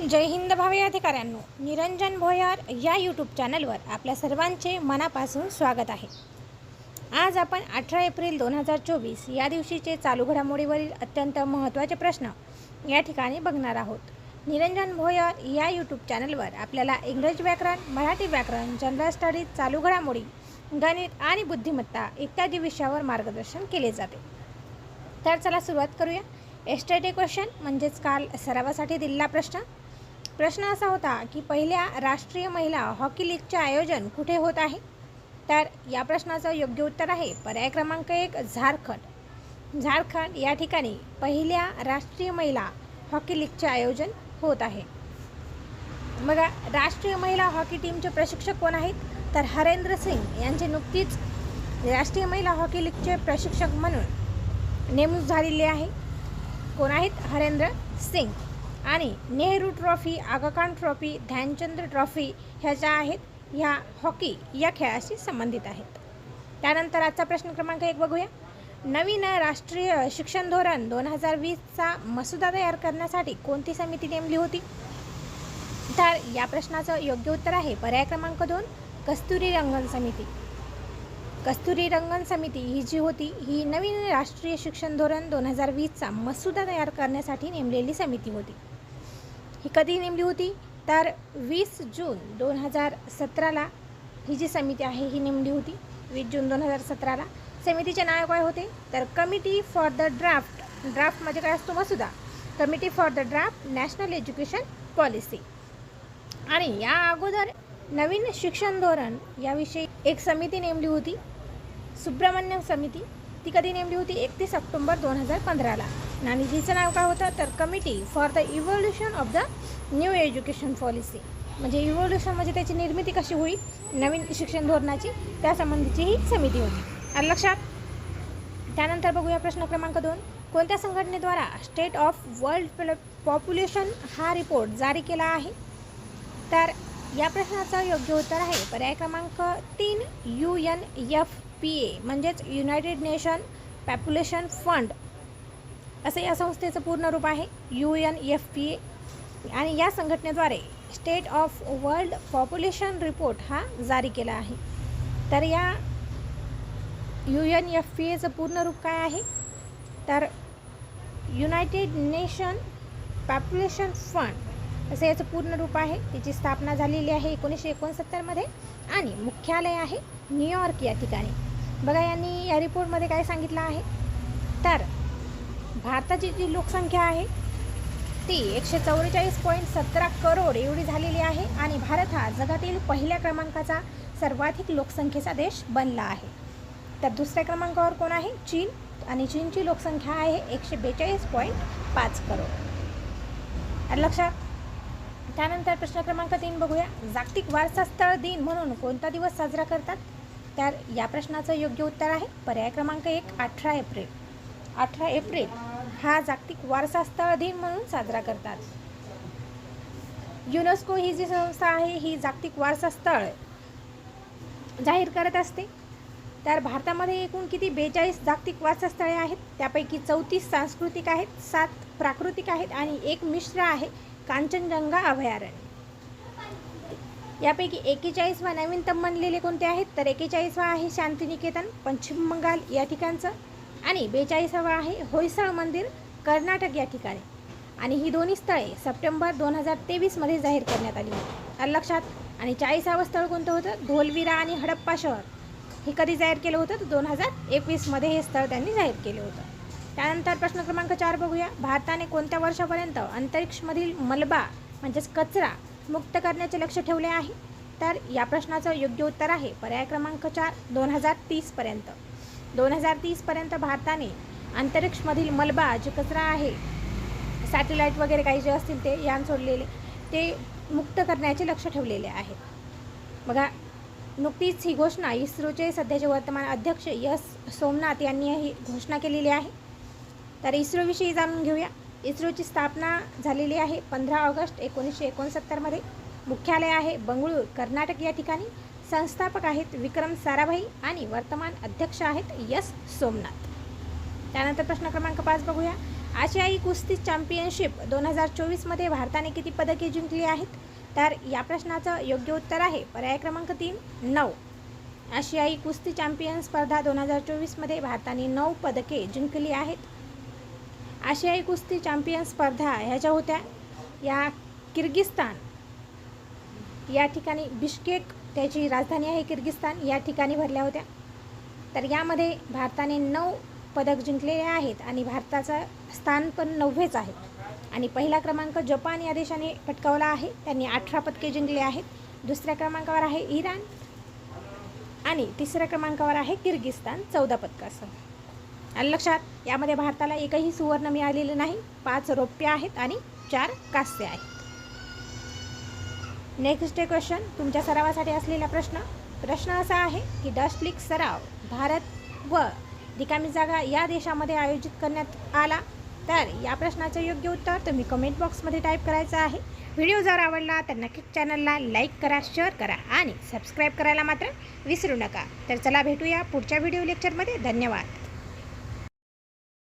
जय हिंद भावे अधिकाऱ्यांनो निरंजन भोयार या यूट्यूब चॅनलवर आपल्या सर्वांचे मनापासून स्वागत आहे. आज आपण अठरा एप्रिल दोन हजार चोवीस या दिवशीचे चालू घडामोडीवरील अत्यंत महत्त्वाचे प्रश्न या ठिकाणी बघणार आहोत. निरंजन भोयार या यूट्यूब चॅनलवर आपल्याला इंग्रजी व्याकरण मराठी व्याकरण जनरल स्टडीज चालू घडामोडी गणित आणि बुद्धिमत्ता इत्यादी विषयावर मार्गदर्शन केले जाते. तर चला सुरुवात करूया. एस्टेटे क्वेश्चन म्हणजेच काल सरावासाठी दिलेला प्रश्न. प्रश्न असा होता की पहिल्या राष्ट्रीय महिला हॉकी लीगचे आयोजन कुठे होत आहे? तर या प्रश्नाचं योग्य उत्तर आहे पर्याय क्रमांक एक झारखंड. झारखंड या ठिकाणी पहिल्या राष्ट्रीय महिला हॉकी लीगचे आयोजन होत आहे. मग राष्ट्रीय महिला हॉकी टीमचे प्रशिक्षक कोण आहेत? तर हरेंद्र सिंग यांचे नुकतीच राष्ट्रीय महिला हॉकी लीगचे प्रशिक्षक म्हणून नेमणूक झालेली आहे. कोण आहेत? हरेंद्र सिंग. आणि Nehru trophy Aga Khan trophy Dhyanchandra trophy ह्या ज्या आहेत ह्या हॉकी या खेळाशी संबंधित आहेत. त्यानंतर आजचा प्रश्न क्रमांक एक बघूया. नवीन राष्ट्रीय शिक्षण धोरण दोन हजार वीसचा मसुदा तयार करण्यासाठी कोणती समिती नेमली होती? तर या प्रश्नाचं योग्य उत्तर आहे पर्याय क्रमांक दोन कस्तुरी रंगन समिती. कस्तुरी रंगन समिती ही जी होती ही नवीन राष्ट्रीय शिक्षण धोरण दोन हजार वीसचा मसुदा तयार करण्यासाठी नेमलेली समिती होती. ही कधी नेमली होती? तर वीस जून दोन हजार सतराला ही जी समिती आहे ही नेमली होती. वीस जून दोन हजार सतराला समितीचे नाव काय होते? तर committee for the draft draft म्हणजे काय असतो मसुदा committee for the draft national education policy. आणि या अगोदर नवीन शिक्षण धोरण याविषयी एक समिती नेमली होती. सुब्रमण्यम समिती ती कधी नेमली होती? एकतीस ऑक्टोंबर दोन हजार पंधराला. आणि तिचं नाव काय होतं? तर committee for the evolution of the new education policy. म्हणजे इव्होल्युशन म्हणजे त्याची निर्मिती कशी होईल? नवीन शिक्षण धोरणाची त्यासंबंधीची ही समिती होती. आणि लक्षात त्यानंतर बघूया प्रश्न क्रमांक दोन. कोणत्या संघटनेद्वारा स्टेट ऑफ वर्ल्ड पॉप्युलेशन हा रिपोर्ट जारी केला आहे? तर या प्रश्नाचं योग्य उत्तर आहे पर्याय क्रमांक तीन U N F P A म्हणजेच युनायटेड नेशन पॉप्युलेशन फंड असं या संस्थेचं पूर्ण रूप आहे. U N F P A आणि या संघटनेद्वारे state of world population report हा जारी केला आहे. तर या यू एन एफ पी एचं पूर्ण रूप काय आहे? तर युनायटेड नेशन पॉप्युलेशन फंड असं याचं पूर्ण रूप आहे. तिची स्थापना झालेली आहे एकोणीसशे एकोणसत्तरमध्ये आणि मुख्यालय आहे न्यूयॉर्क या ठिकाणी. बघा यांनी या रिपोर्टमध्ये काय सांगितलं आहे? तर भारताची जी लोकसंख्या आहे ती एकशे चौवेचाळीस पॉईंट सतरा करोड एवढी झालेली आहे आणि भारत हा जगातील पहिल्या क्रमांकाचा सर्वाधिक लोकसंख्येचा देश बनला आहे. तर दुसऱ्या क्रमांकावर कोण आहे? चीन. आणि चीनची लोकसंख्या आहे एकशे बेचाळीस पॉईंट पाच करोड. लक्षात त्यानंतर प्रश्न क्रमांक तीन बघूया. जागतिक वारसा स्थळ दिन म्हणून कोणता दिवस साजरा करतात? तर या प्रश्नाचं योग्य उत्तर आहे पर्याय क्रमांक एक अठरा एप्रिल. अठरा एप्रिल हा जागतिक वारसा स्थळ दिन म्हणून साजरा करतात. युनेस्को ही जी संस्था आहे ही जागतिक वारसा स्थळ जाहीर करत असते. तर भारतामध्ये एकूण किती बेचाळीस जागतिक वारसा स्थळे आहेत? त्यापैकी चौतीस सांस्कृतिक आहेत सात प्राकृतिक आहेत आणि एक मिश्र आहे कांचनजंगा अभयारण्य. यापैकी एकेचाळीसवा नवीनतम बनलेले कोणते आहेत? तर एकेचाळीसवा आहे शांतिनिकेतन पश्चिम बंगाल या ठिकाणचं. आणि बेचाळीसावा आहे होयसळ मंदिर कर्नाटक या ठिकाणी. आणि ही दोन्ही स्थळे सप्टेंबर दोन हजार तेवीसमध्ये जाहीर करण्यात आली होती. लक्षात आणि चाळीसावं स्थळ कोणतं होतं? धोलविरा आणि हडप्पा शहर. हे कधी जाहीर केलं होतं? तर दोन हजार एकवीसमध्ये हे स्थळ त्यांनी जाहीर केलं होतं. त्यानंतर प्रश्न क्रमांक चार बघूया. भारताने कोणत्या वर्षापर्यंत अंतरिक्षमधील मलबा म्हणजेच कचरा मुक्त करण्याचे लक्ष ठेवले आहे? तर या प्रश्नाचं योग्य उत्तर आहे पर्याय क्रमांक चार दोन हजार तीसपर्यंत दोन हजार तीसपर्यंत भारताने अंतरिक्षमधील मलबा जे कचरा आहे सॅटेलाईट वगैरे काही जे असतील ते यान सोडलेले ते मुक्त करण्याचे लक्ष ठेवलेले आहे बघा नुकतीच ही घोषणा इस्रोचे सध्याचे वर्तमान अध्यक्ष यस सोमनाथ यांनी ही घोषणा केलेली आहे. तर इस्रोविषयी जाणून घेऊया. इस्रोची स्थापना झालेली आहे पंधरा ऑगस्ट एकोणीसशे एकोणसत्तरमध्ये. मुख्यालय आहे बंगळूर कर्नाटक या ठिकाणी. संस्थापक आहेत विक्रम साराभाई आणि वर्तमान अध्यक्ष आहेत यस सोमनाथ. त्यानंतर प्रश्न क्रमांक पाच बघूया. आशियाई कुस्ती चॅम्पियनशिप दोन हजार चोवीसमध्ये भारताने किती पदके जिंकली आहेत? तर या प्रश्नाचं योग्य उत्तर आहे. पर्याय क्रमांक तीन नऊ. आशियाई कुस्ती चॅम्पियन स्पर्धा दोन हजार चोवीसमध्ये भारताने नऊ पदके जिंकली आहेत. आशियाई कुस्ती चॅम्पियन स्पर्धा ह्या ज्या होत्या. या किर्गिस्तान. या ठिकाणी बिश्केक त्याची राजधानी आहे किर्गिस्तान. या ठिकाणी भरल्या होत्या. तर यामध्ये भारताने नऊ पदक जिंकलेले आहेत आणि भारताचं स्थान पण नववेच आहे. आणि पहिला क्रमांक जपान या देशाने पटकावला आहे. त्यांनी अठरा पदके जिंकले आहेत. दुसऱ्या क्रमांकावर आहे इराण आणि तिसऱ्या क्रमांकावर आहे किर्गिस्तान चौदा पदकासह आणि लक्षात यामध्ये भारताला एकही सुवर्ण मिळालेलं नाही. पाच रौप्य आहेत आणि चार कास्य आहेत. नेक्स्ट क्वेश्चन तुमच्या सरावासाठी असलेला प्रश्न. प्रश्न असा आहे की डस्ट लीग सराव भारत व रिकामी जागा या देशामध्ये आयोजित करण्यात आला. तर या प्रश्नाचं योग्य उत्तर तुम्ही कमेंट बॉक्समध्ये टाईप करायचं आहे. व्हिडिओ जर आवडला तर नक्कीच चॅनलला लाईक करा शेअर करा आणि सबस्क्राईब करायला मात्र विसरू नका. तर चला भेटूया पुढच्या व्हिडिओ लेक्चरमध्ये धन्यवाद.